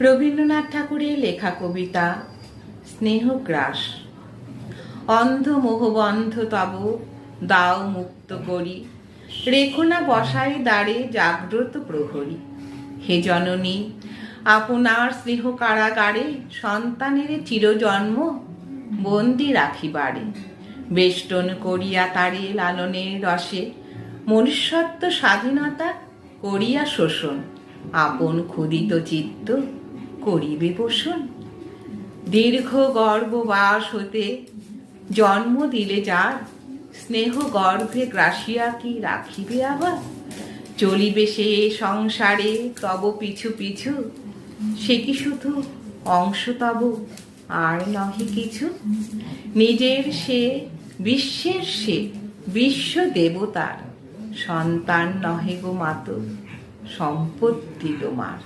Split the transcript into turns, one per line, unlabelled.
রবীন্দ্রনাথ ঠাকুরের লেখা কবিতা স্নেহগ্রাস অন্ধ মোহবন্ধ তব, দাও মুক্ত করি। রেখো না বসাই দাঁড়ে জাগ্রত প্রহরী। হে জননী, আপনার স্নেহ কারাগারে সন্তানের চিরজন্ম বন্দি রাখিবারে। বেষ্টন করিয়া তারে লালনের রসে, মনুষ্যত্ব স্বাধীনতা করিয়া শোষণ। আপন ক্ষুদিত চিত্ত করিবে পোষণ? দীর্ঘ গর্ভবাস হতে জন্ম দিলে যার স্নেহ গর্ভে গ্রাসিয়া কি রাখিবে আবার? চলিবে সে সংসারে, তব পিছু পিছু। সে কি শুধু অংশ তব, আর নহে কিছু? নিজের সে, বিশ্বের সে, বিশ্ব দেবতার সন্তান নহে গো মাত, সম্পত্তি তোমার।